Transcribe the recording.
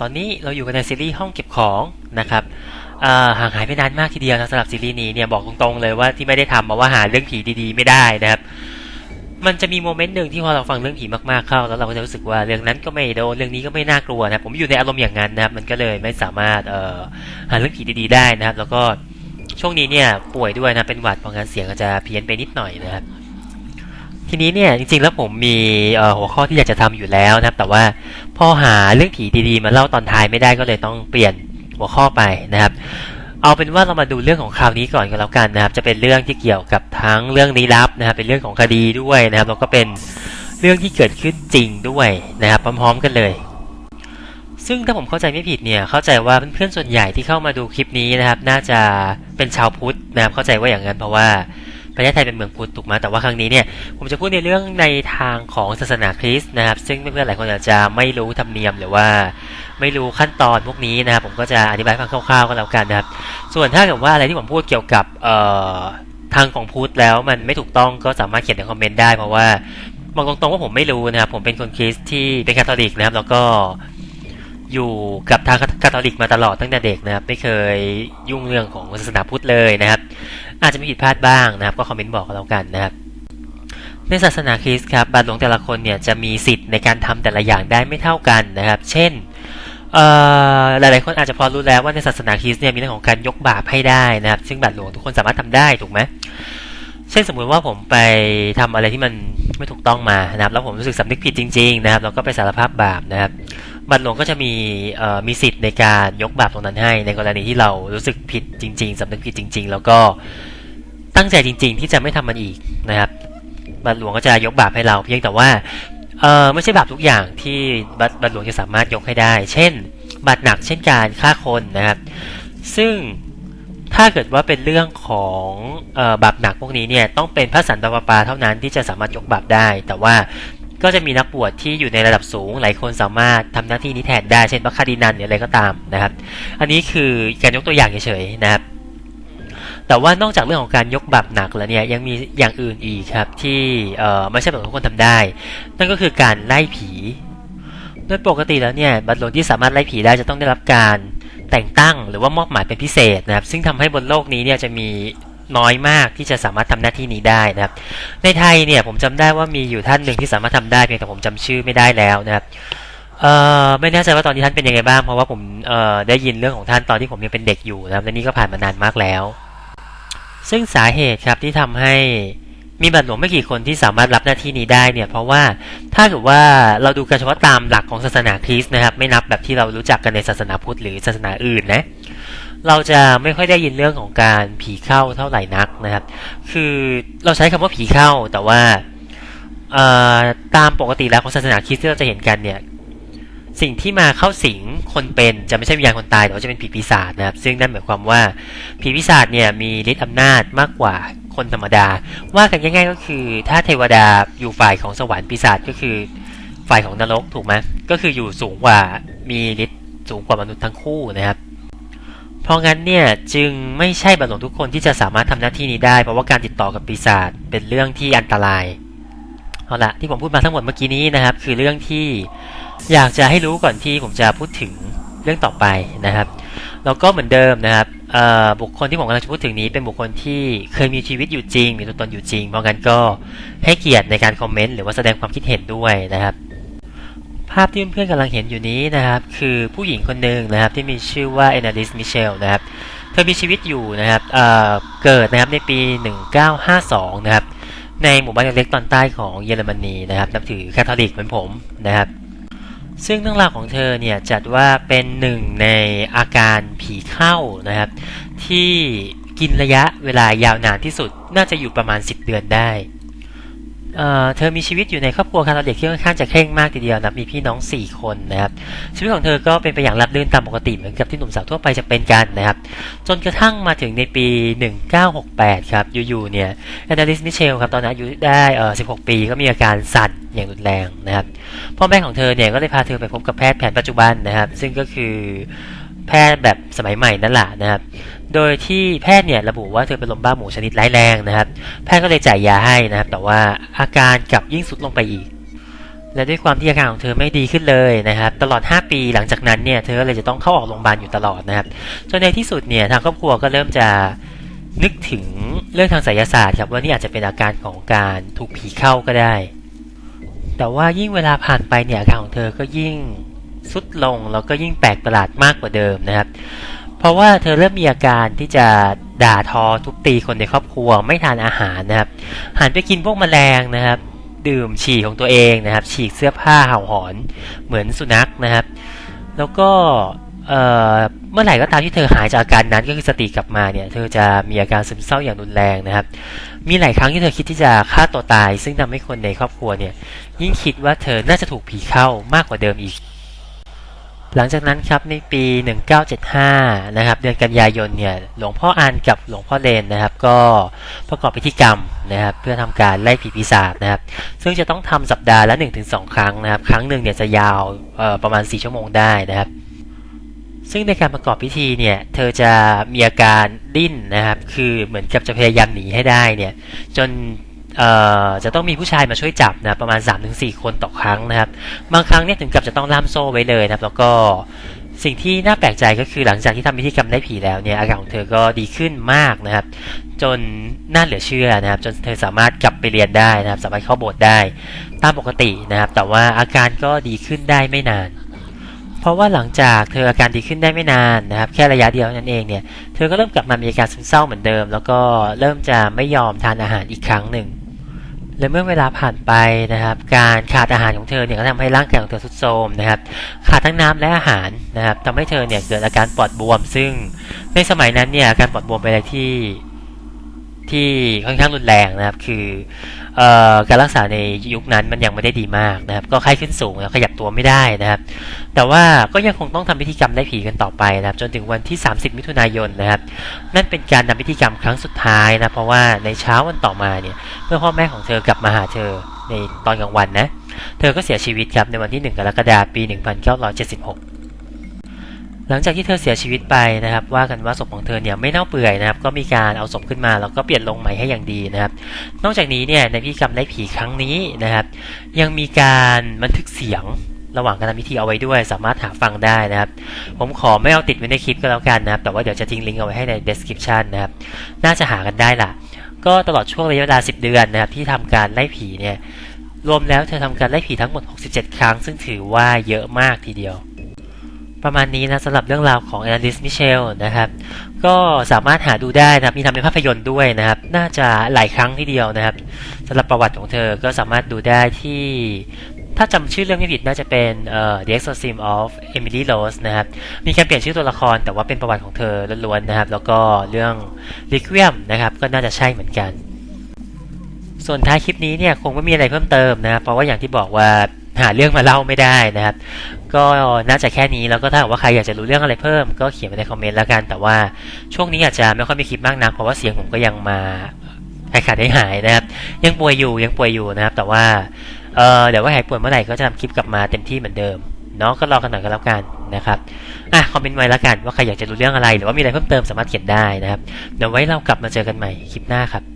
ตอนนี้เราอยู่กันในซีรีส์ห้องเก็บของนะครับห่างหายไปนานมากทีเดียวนะสำหรับซีรีส์นี้เนี่ยบอกตรงๆเลยว่าที่ไม่ได้ทำมาว่าหาเรื่องผีดีๆ ไม่ได้นะครับ มันจะมีโมเมนต์หนึ่งที่พอเราฟังเรื่องผีมากๆเข้า แล้วเราก็จะรู้สึกว่าเรื่องนั้นก็ไม่โดนเรื่องนี้ก็ไม่น่ากลัวนะครับผมอยู่ในอารมณ์อย่างนั้นนะครับ มันก็เลยไม่สามารถเหาเรื่องผีดีๆ ได้นะครับ แล้วก็ช่วงนี้เนี่ยป่วยด้วยนะเป็นหวัดเพราะงั้นเสียงอาจจะเพี้ยนไปนิดหน่อยนะครับ ทีนี้เนี่ยจริงๆแล้วผมมีหัวข้อที่อยากจะทำอยู่แล้วนะครับ แต่ว่าพอหาเรื่องผีดีๆมาเล่าตอนท้ายไม่ได้ก็เลยต้องเปลี่ยนหัวข้อไปนะครับ เอาเป็นว่าเรามาดูเรื่องของคราวนี้ก่อนกันแล้วกันนะครับ จะเป็นเรื่องที่เกี่ยวกับทั้งเรื่องลี้ลับนะครับ เป็นเรื่องของคดีด้วยนะครับแล้วก็เป็นเรื่องที่เกิดขึ้นจริงด้วยนะครับ พร้อมๆกันเลย ซึ่งถ้าผมเข้าใจไม่ผิดเนี่ยเข้าใจว่าเพื่อนๆส่วนใหญ่ที่เข้ามาดูคลิปนี้นะครับ น่าจะเป็นชาวพุทธนะครับเข้าใจว่าอย่างนั้นเพราะว่า ประเทศไทยเป็นเมืองพุทธถูกไหมแต่ว่าครั้งนี้เนี่ยผมจะพูดในเรื่องในทางของศาสนาคริสต์นะครับ ซึ่งเพื่อนๆหลายคนอาจจะไม่รู้ธรรมเนียมหรือว่าไม่รู้ขั้นตอนพวกนี้นะครับผมก็จะอธิบายฟังคร่าวๆก็แล้วกันนะครับ ส่วนถ้าเกิดว่าอะไรที่ผมพูดเกี่ยวกับทางของพุทธแล้วมันไม่ถูกต้องก็สามารถเขียนในคอมเมนต์ได้เพราะว่าบอกตรงๆว่าผมไม่รู้นะครับผมเป็นคนคริสต์ที่เป็นคาทอลิกนะครับ แล้วก็ อยู่กับทางคาทอลิกมาตลอดตั้งแต่เด็กนะครับ ไม่เคยยุ่งเรื่องของศาสนาพุทธเลยนะครับ อาจจะมีผิดพลาดบ้างนะครับ ก็คอมเมนต์บอกกันแล้วกันนะครับ ในศาสนาคริสต์ครับบาทหลวงแต่ละคนเนี่ยจะมีสิทธิ์ในการทำแต่ละอย่างได้ไม่เท่ากันนะครับ เช่นอ่อหลายๆคนอาจจะพอรู้แล้วว่าในศาสนาคริสต์เนี่ยมีเรื่องของการยกบาปให้ได้นะครับ ซึ่งบาทหลวงทุกคนสามารถทำได้ถูกไหมเช่นสมมุติว่าผมไปทำอะไรที่มันไม่ถูกต้องมานะครับ แล้วผมรู้สึกสำนึกผิดจริง ๆ นะครับ แล้วก็ไปสารภาพบาปนะครับ บาทหลวงก็จะมีมีสิทธิ์ในการยกบาปตรงนั้นให้ ในกรณีที่เรารู้สึกผิดจริง ๆสำนึกผิดจริง ๆ แล้วก็ตั้งใจจริง ๆ ที่จะไม่ทำมันอีกนะครับบาทหลวงก็จะยกบาปให้เรา เพียงแต่ว่าเออไม่ใช่บาปทุกอย่างที่บาทบาทหลวงจะสามารถยกให้ได้ เช่น บาปหนักเช่นการฆ่าคนนะครับ ซึ่งถ้าเกิดว่าเป็นเรื่องของออบาปหนักพวกนี้เนี่ยต้องเป็นพระสันตะปาปาเท่านั้นที่จะสามารถยกบาปได้ แต่ว่า ก็จะมีนักบวชที่อยู่ในระดับสูง หลายคนสามารถทำหน้าที่นี้แทนได้เช่นพระคาดินันหรืออะไรก็ตามนะครับ อันนี้คือการยกตัวอย่างเฉยๆนะครับ แต่ว่านอกจากเรื่องของการยกบาปหนักแล้วเนี่ยยังมีอย่างอื่นอีกครับที่เออไม่ใช่แบบทุกคนทำได้ นั่นก็คือการไล่ผีโดยปกติแล้วเนี่ยบัตรหลวงที่สามารถไล่ผีได้จะต้องได้รับการแต่งตั้งหรือว่ามอบหมายเป็นพิเศษนะครับ ซึ่งทำให้บนโลกนี้เนี่ยจะมี น้อยมากที่จะสามารถทำหน้าที่นี้ได้นะครับ ในไทยเนี่ยผมจำได้ว่ามีอยู่ท่านหนึ่งที่สามารถทำได้เพียงแต่ผมจำชื่อไม่ได้แล้วนะครับเอ่อไม่แน่ใจว่าตอนนี้ท่านเป็นยังไงบ้างเพราะว่าผมเอ่อได้ยินเรื่องของท่านตอนที่ผมยังเป็นเด็กอยู่นะครับและนี่ก็ผ่านมานานมากแล้ว ซึ่งสาเหตุครับที่ทำให้มีบัตรหลวงไม่กี่คนที่สามารถรับหน้าที่นี้ได้เนี่ยเพราะว่าถ้าเกิดว่าเราดูกันเฉพาะตามหลักของศาสนาคริสต์นะครับ ไม่นับแบบที่เรารู้จักกันในศาสนาพุทธหรือศาสนาอื่นนะ เราจะไม่ค่อยได้ยินเรื่องของการผีเข้าเท่าไหร่นักนะครับ คือเราใช้คำว่าผีเข้าแต่ว่าตามปกติแล้วของศาสนาคริสต์ที่เราจะเห็นกันเนี่ย สิ่งที่มาเข้าสิงคนเป็นจะไม่ใช่วิญญาณคนตายแต่ว่าจะเป็นผีปีศาจนะครับ ซึ่งนั่นหมายความว่าผีปีศาจเนี่ยมีฤทธิ์อำนาจมากกว่าคนธรรมดา ว่ากันง่ายๆก็คือ ถ้าเทวดาอยู่ฝ่ายของสวรรค์ปีศาจก็คือฝ่ายของนรกถูกไหมก็คืออยู่สูงกว่ามีฤทธิ์สูงกว่ามนุษย์ทั้งคู่นะครับ เพราะงั้นเนี่ยจึงไม่ใช่บรรลุทุกคนที่จะสามารถทำหน้าที่นี้ได้ เพราะว่าการติดต่อกับปีศาจเป็นเรื่องที่อันตรายเอาละที่ผมพูดมาทั้งหมดเมื่อกี้นี้นะครับ คือเรื่องที่อยากจะให้รู้ก่อนที่ผมจะพูดถึงเรื่องต่อไปนะครับแล้วก็เหมือนเดิมนะครับบุคคลที่ผมกำลังจะพูดถึงนี้เป็นบุคคลที่เคยมีชีวิตอยู่จริง มีตัวตนอยู่จริง เพราะงั้นก็ให้เกียรติในการคอมเมนต์หรือว่าแสดงความคิดเห็นด้วยนะครับ ภาพที่เพื่อนๆกำลังเห็นอยู่นี้นะครับ คือผู้หญิงคนหนึ่งนะครับที่มีชื่อว่าเอนาลิสมิเชลนะครับ เธอมีชีวิตอยู่นะครับเเกิดนะครับในปี 1952 นะครับ ในหมู่บ้านเล็กๆตอนใต้ของเยอรมนีนะครับ นับถือคาทอลิกเหมือนผมนะครับ ซึ่งเรื่องราวของเธอเนี่ยจัดว่าเป็นหนึ่งในอาการผีเข้านะครับ ที่กินระยะเวลายาวนานที่สุดน่าจะอยู่ประมาณ 10 เดือนได้ เธอมีชีวิตอยู่ในครอบครัวคาทอลิกที่ค่อนข้างจะเคร่งมากทีเดียวนะมีพี่น้อง 4 คนนะครับ ชีวิตของเธอก็เป็นไปอย่างราบรื่นตามปกติเหมือนกับที่หนุ่มสาวทั่วไปจะเป็นกันนะครับ จนกระทั่งมาถึงในปี 1968 ครับ อยู่ๆ เนี่ยแอนนาลิสมิเชลครับ ตอนนั้นอายุได้เอ่อ16 ปีก็มีอาการสั่นอย่างรุนแรงนะครับ พ่อแม่ของเธอเนี่ยก็เลยพาเธอไปพบกับแพทย์แผนปัจจุบันนะครับ ซึ่งก็คือ แพทย์แบบสมัยใหม่นั่นแหละนะครับ โดยที่แพทย์เนี่ยระบุว่าเธอเป็นลมบ้าหมูชนิดร้ายแรงนะครับ แพทย์ก็เลยจ่ายยาให้นะครับ แต่ว่าอาการกลับยิ่งสุดลงไปอีก และด้วยความที่อาการของเธอไม่ดีขึ้นเลยนะครับ ตลอด 5 ปีหลังจากนั้นเนี่ย เธอเลยจะต้องเข้าออกโรงพยาบาลอยู่ตลอดนะครับ จนในที่สุดเนี่ยทางครอบครัวก็เริ่มจะนึกถึงเรื่องทางไสยศาสตร์ครับว่านี่อาจจะเป็นอาการของการถูกผีเข้าก็ได้ แต่ว่ายิ่งเวลาผ่านไปเนี่ยอาการของเธอก็ยิ่ง สุดลงแล้วก็ยิ่งแปลกประหลาดมากกว่าเดิมนะครับ เพราะว่าเธอเริ่มมีอาการที่จะด่าทอทุบตีคนในครอบครัวไม่ทานอาหารนะครับ หันไปกินพวกแมลงนะครับ ดื่มฉี่ของตัวเองนะครับ ฉีกเสื้อผ้าเห่าหอนเหมือนสุนัขนะครับ แล้วก็เมื่อไหร่ก็ตามที่เธอหายจากอาการนั้นก็คือสติกลับมาเนี่ย เธอจะมีอาการซึมเศร้าอย่างรุนแรงนะครับ มีหลายครั้งที่เธอคิดที่จะฆ่าตัวตาย ซึ่งทำให้คนในครอบครัวเนี่ย ยิ่งคิดว่าเธอน่าจะถูกผีเข้ามากกว่าเดิมอีก หลังจากนั้นครับในปี 1975 นะครับ เดือนกันยายนเนี่ยหลวงพ่ออันกับหลวงพ่อเลนนะครับ ก็ประกอบพิธีกรรมนะครับ เพื่อทำการไล่ผีปีศาจนะครับ ซึ่งจะต้องทำสัปดาห์ละ 1-2 ครั้งนะครับ ครั้งหนึ่งเนี่ยจะยาวประมาณ 4 ชั่วโมงได้นะครับซึ่งในการประกอบพิธีเนี่ย เธอจะมีอาการดิ้นนะครับ คือเหมือนกับจะพยายามหนีให้ได้เนี่ย จน จะต้องมีผู้ชายมาช่วยจับนะประมาณ 3-4 คนต่อครั้งนะครับ บางครั้งเนี่ยถึงกับจะต้องล่ามโซ่ไว้เลยนะครับ แล้วก็สิ่งที่น่าแปลกใจก็คือหลังจากที่ทำพิธีกรรมไล่ผีแล้วเนี่ยอาการของเธอก็ดีขึ้นมากนะครับ จนน่าเหลือเชื่อนะครับ จนเธอสามารถกลับไปเรียนได้นะครับ สามารถเข้าโบสถ์ได้ตามปกตินะครับ แต่ว่าอาการก็ดีขึ้นได้ไม่นาน เพราะว่าหลังจากเธออาการดีขึ้นได้ไม่นานนะครับ แค่ระยะเดียวนั่นเองเนี่ยเธอก็เริ่มกลับมามีอาการซึมเศร้าเหมือนเดิม แล้วก็เริ่มจะไม่ยอมทานอาหารอีกครั้งหนึ่ง และเมื่อเวลาผ่านไปนะครับ การขาดอาหารของเธอเนี่ยก็ทำให้ร่างกายของเธอทรุดโทรมนะครับ ขาดทั้งน้ำและอาหารนะครับทำให้เธอเนี่ยเกิดอาการปอดบวม ซึ่งในสมัยนั้นเนี่ยอาการปอดบวมเป็นอะไรที่ ที่ค่อนข้างรุนแรงนะครับคืออการรักษาในยุคนั้นมันยังไม่ได้ดีมากนะครับ ก็ไข้ขึ้นสูงแล้วขยับตัวไม่ได้นะครับ แต่ว่าก็ยังคงต้องทำพิธีกรรมไล่ผีกันต่อไปนะครับ จนถึงวันที่ 30 มิถุนายนนะครับ นั่นเป็นการทำพิธีกรรมครั้งสุดท้ายนะเพราะว่าในเช้าวันต่อมาเนี่ยเมื่อพ่อแม่ของเธอกลับมาหาเธอในตอนกลางวันนะเธอก็เสียชีวิตครับในวันที่ 1 กรกฎาคมปี 1976 หลังจากที่เธอเสียชีวิตไปนะครับ ว่ากันว่าศพของเธอเนี่ยไม่เน่าเปื่อยนะครับ ก็มีการเอาศพขึ้นมาแล้วก็เปลี่ยนลงใหม่ให้อย่างดีนะครับ นอกจากนี้เนี่ยในพิธีกรรมไล่ผีครั้งนี้นะครับ ยังมีการบันทึกเสียงระหว่างการทำพิธีเอาไว้ด้วย สามารถหาฟังได้นะครับ ผมขอไม่เอาติดไว้ในคลิปก็แล้วกันนะครับ แต่ว่าเดี๋ยวจะทิ้งลิงก์เอาไว้ให้ใน description นะครับ น่าจะหากันได้ล่ะ ก็ตลอดช่วงระยะเวลา 10 เดือนนะครับ ที่ทำการไล่ผีเนี่ย รวมแล้วเธอทำการไล่ผีทั้งหมด 67 ครั้ง ซึ่งถือว่าเยอะมากทีเดียว ประมาณนี้นะสำหรับเรื่องราวของแอนดิสมิเชลนะครับก็สามารถหาดูได้นะมีทำเป็นภาพยนตร์ด้วยนะครับ น่าจะหลายครั้งทีเดียวนะครับสำหรับประวัติของเธอก็สามารถดูได้ที่ ถ้าจำชื่อเรื่องไม่ผิดน่าจะเป็นเอ่อ The Exorcism of Emily Rose นะครับมีการเปลี่ยนชื่อตัวละครแต่ว่าเป็นประวัติของเธอล้วนๆนะครับ แล้วก็เรื่อง Requiem นะครับก็น่าจะใช่เหมือนกัน ส่วนท้ายคลิปนี้เนี่ยคงไม่มีอะไรเพิ่มเติมนะเพราะว่าอย่างที่บอกว่า หาเรื่องมาเล่าไม่ได้นะครับ ก็น่าจะแค่นี้แล้วก็ถ้าหากว่าใครอยากจะรู้เรื่องอะไรเพิ่ม ก็เขียนไว้ในคอมเมนต์แล้วกัน แต่ว่าช่วงนี้อาจจะไม่ค่อยมีคลิปมากนักเพราะว่าเสียงผมก็ยังมาหายขาดได้หายนะครับ ยังป่วยอยู่ยังป่วยอยู่นะครับ แต่ว่าเออเดี๋ยวว่าหายป่วยเมื่อไหร่ก็จะทำคลิปกลับมาเต็มที่เหมือนเดิมเนาะก็รอกันหน่อยก็แล้วกันนะครับอะคอมเมนต์ไว้แล้วกันว่าใครอยากจะรู้เรื่องอะไร หรือว่ามีอะไรเพิ่มเติมสามารถเขียนได้นะครับเดี๋ยวไว้เรากลับมาเจอกันใหม่คลิปหน้าครับ